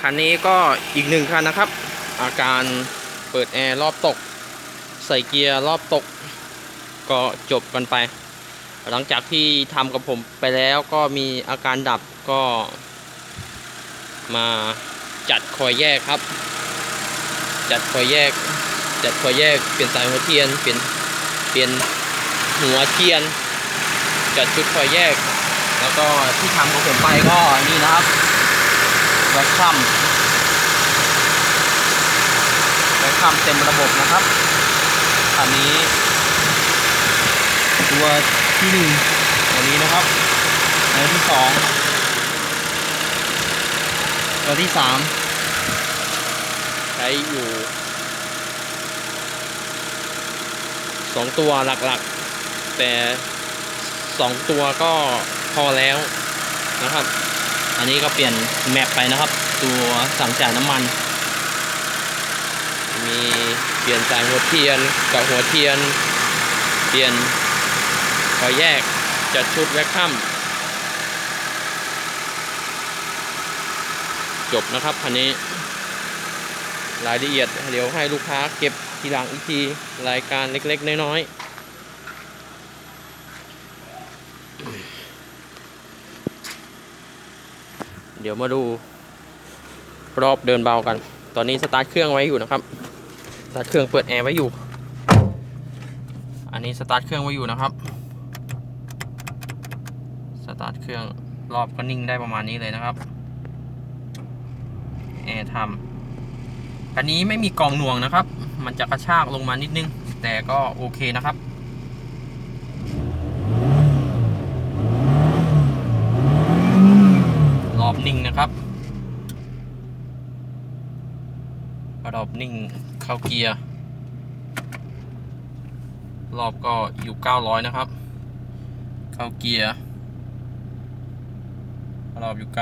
คันนี้ก็อีกหนึ่งคันนะครับ อาการเปิดแอร์รอบตก ใส่เกียร์รอบตก ก็จบกันไป หลังจากที่ทำกับผมไปแล้วก็มีอาการดับก็ มาจัดคอยแยกครับ จัดคอยแยก จัดคอยแยกเปลี่ยนสายหัวเทียนเปลี่ยนเปลี่ยนหัวเทียน จัดชุดคอยแยก แล้วก็ที่ทำของผมไปก็นี่นะครับ แบ็คคัมแบ็คคัมเต็มระบบนะครับอันนี้ตัวที่หนึ่งตัวนี้นะครับตัวที่สองตัวที่สามใช้อยู่สองตัวหลักๆ แต่สองตัวก็พอแล้วนะครับ อันนี้ก็เปลี่ยนแมปไปนะครับ ตัวสั่งจ่ายน้ำมัน มีเปลี่ยนสายหัวเทียนกับหัวเทียน เปลี่ยนคอยแยกจัดชุดแวคคัมจบนะครับคันนี้ รายละเอียดเดี๋ยวให้ลูกค้าเก็บทีหลังอีกที รายการเล็กๆ น้อยๆ เดี๋ยวมาดูรอบเดินเบากัน ตอนนี้สตาร์ทเครื่องไว้อยู่นะครับสตาร์ทเครื่องเปิดแอร์ไว้อยู่ อันนี้สตาร์ทเครื่องไว้อยู่นะครับ สตาร์ทเครื่องรอบก็นิ่งได้ประมาณนี้เลยนะครับ แอร์ทำอันนี้ไม่มีกองหน่วงนะครับ มันจะกระชากลงมานิดนึง แต่ก็โอเคนะครับ รอบนิ่งนะ ครับ รอบนิ่งเข้าเกียร์ รอบก็อยู่ 900 นะครับ เข้าเกียร์ รอบอยู่ 900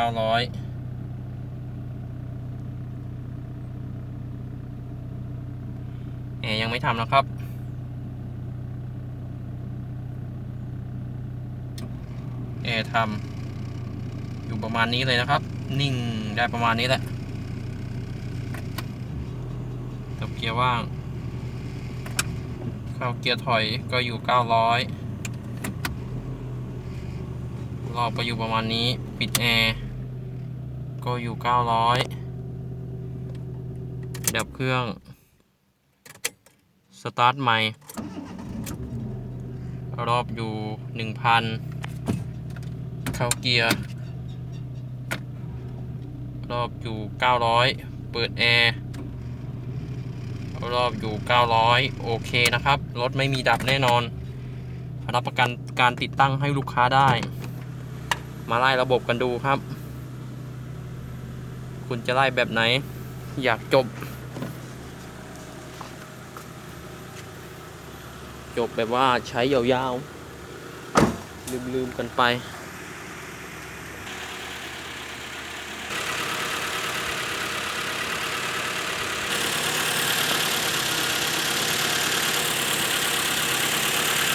แอร์ยังไม่ทำนะครับ แอร์ทำอยู่ประมาณนี้เลยนะครับ นิ่งได้ประมาณนี้แหละกับเกียร์ว่าง เข้าเกียร์ถอยก็อยู่ 900 รอบก็อยู่ประมาณนี้ ปิดแอร์ ก็อยู่ 900 ดับเครื่อง สตาร์ทใหม่ รอบอยู่ 1,000 เข้าเกียร์ รอบอยู่ 900 เปิดแอร์รอบอยู่ 900 โอเคนะครับ รถไม่มีดับแน่นอน รับประกันการติดตั้งให้ลูกค้าได้ มาไล่ระบบกันดูครับ คุณจะไล่แบบไหน อยากจบ จบแบบว่าใช้ยาวๆ ลืมๆกันไป